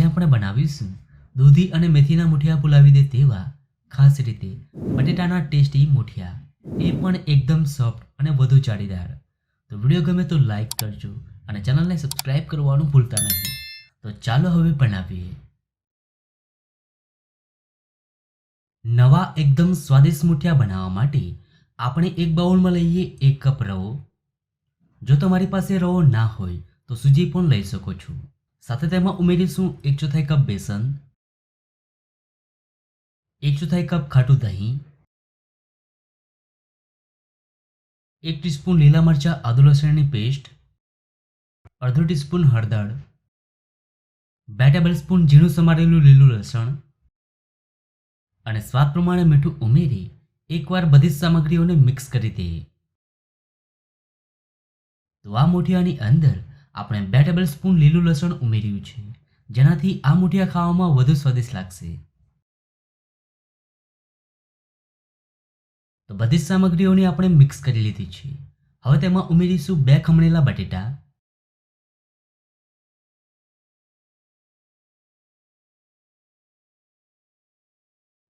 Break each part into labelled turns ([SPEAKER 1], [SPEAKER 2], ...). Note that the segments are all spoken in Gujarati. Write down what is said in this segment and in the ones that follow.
[SPEAKER 1] આપણે બનાવીશું દૂધી અને મેથીના મુઠિયા પુલાવી દે તેવા ખાસ રીતે બટેટાના ટેસ્ટી મુઠિયા. એ પણ એકદમ સોફ્ટ અને વધુ જાળીદાર. તો વીડિયો ગમે તો લાઈક કરજો અને ચેનલને સબસ્ક્રાઇબ કરવાનું ભૂલતા નહીં. તો ચાલો હવે બનાવીએ. નવા એકદમ સ્વાદિષ્ટ મુઠિયા બનાવવા માટે આપણે એક બાઉલમાં લઈએ એક કપ રવો. જો તમારી પાસે રવો ના હોય તો સૂજી પણ લઈ શકો છો. સાથે તેમાં ઉમેરીશું એક ચોથાઈ કપ બેસન, એક ચોથાઈ કપ ખાટું દહીં, એક ટીસ્પૂન લીલા મરચાં, આદુ લસણની પેસ્ટ, અડધો ટીસ્પૂન હળદર, બે ટેબલ સ્પૂન ઝીણું સમારેલું લીલું લસણ અને સ્વાદ પ્રમાણે મીઠું ઉમેરી એકવાર બધી જ સામગ્રીઓને મિક્સ કરી દઈએ. તો આ મુઠિયાની અંદર આપણે બે ટેબલ સ્પૂન લીલું લસણ ઉમેર્યું છે. જેનાથી આ મુઠિયા ખાવામાં વધુ સ્વાદિષ્ટ લાગશે. તો બધી જ સામગ્રીઓને આપણે મિક્સ કરી લીધી છે. હવે તેમાં ઉમેરીશું બે ખમણેલા બટેટા.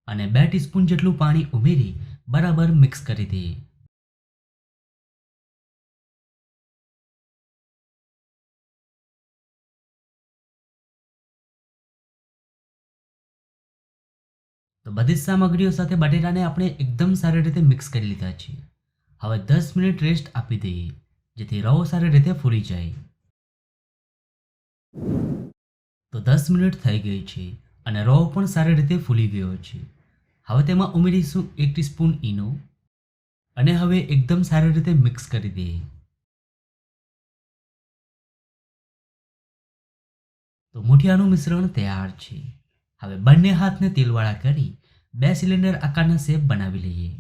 [SPEAKER 1] અને બે ટીસ્પૂન જેટલું પાણી ઉમેરી બરાબર મિક્સ કરી દઈએ. તો બધી જ સામગ્રીઓ સાથે બટેટાને આપણે એકદમ સારી રીતે મિક્સ કરી લીધા છે હવે દસ મિનિટ રેસ્ટ આપી દઈએ, જેથી રવો સારી રીતે ફૂલી જાય. તો દસ મિનિટ થઈ ગઈ છે અને રવો પણ સારી રીતે ફૂલી ગયો છે. હવે તેમાં ઉમેરીશું એક ટીસ્પૂન ઈનો અને હવે એકદમ સારી રીતે મિક્સ કરી દઈએ. તો મૂઠિયાનું મિશ્રણ તૈયાર છે. હવે બંને હાથને તેલવાળા કરી બે સિલિન્ડર આકારના શેપ બનાવી લઈએ.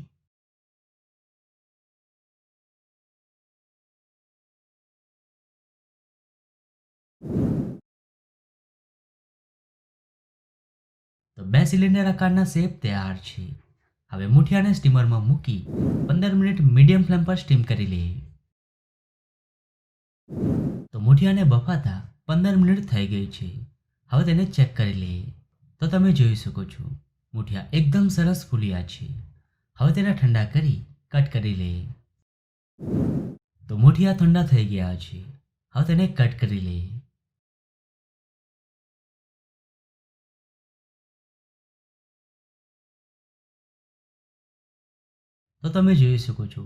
[SPEAKER 1] તો બે સિલિન્ડર આકારના શેપ તૈયાર છે. હવે મુઠિયાને સ્ટીમરમાં મૂકી પંદર મિનિટ મીડિયમ ફ્લેમ પર સ્ટીમ કરી લઈએ. તો મુઠિયાને બફાતા પંદર મિનિટ થઈ ગઈ છે. હવે તેને ચેક કરી લઈએ. તો તમે જોઈ શકો છો. મુઠિયા એકદમ સરસ ફૂલ્યા છે. હવે તેને ઠંડા કરી, કટ કરી લઈએ તો મૂઠિયા ઠંડા થઈ ગયા છે. હવે તેને કટ કરી લઈએ તો તમે જોઈ શકો છો,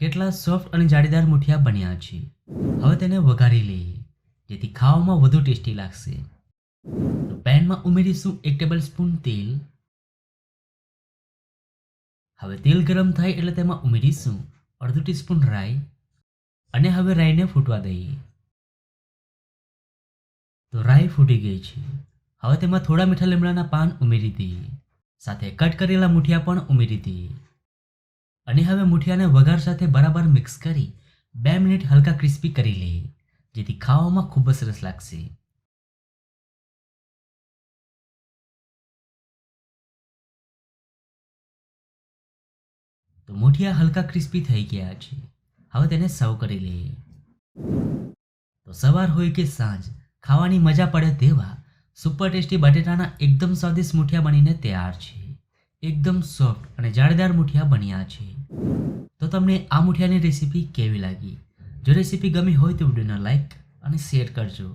[SPEAKER 1] કેટલા સોફ્ટ અને જાળીદાર મુઠિયા બન્યા છે. હવે તેને વઘારી લઈએ જેથી ખાવામાં વધુ ટેસ્ટી લાગશે. તો પેનમાં ઉમેરીશું એક ટેબલ સ્પૂન તેલ. હવે તેલ ગરમ થાય એટલે તેમાં ઉમેરીશું અડધું ટીસ્પૂન રાઈ અને હવે રાઈને ફૂટવા દઈએ. તો રાઈ ફૂટી ગઈ છે. હવે તેમાં થોડા મીઠા લીમડાના પાન ઉમેરી દઈએ. સાથે કટ કરેલા મુઠિયા પણ ઉમેરી દઈએ. અને હવે મુઠિયાને વઘાર સાથે બરાબર મિક્સ કરી બે મિનિટ હલકા ક્રિસ્પી કરી લઈએ, જેથી ખાવામાં ખૂબ જ સરસ લાગશે. તો મુઠિયા હલકા ક્રિસ્પી થઈ ગયા છે. હવે તેને સર્વ કરી લઈએ તો સવાર હોય કે સાંજ, ખાવાની મજા પડે તેવા સુપર ટેસ્ટી બટેટાના એકદમ સ્વાદિષ્ટ મુઠિયા બનીને તૈયાર છે. એકદમ સોફ્ટ અને જાળીદાર મુઠિયા બન્યા છે. તો તમને આ મુઠિયાની રેસીપી કેવી લાગી? જો રેસીપી ગમી હોય તો વિડીયોને લાઈક અને શેર કરજો.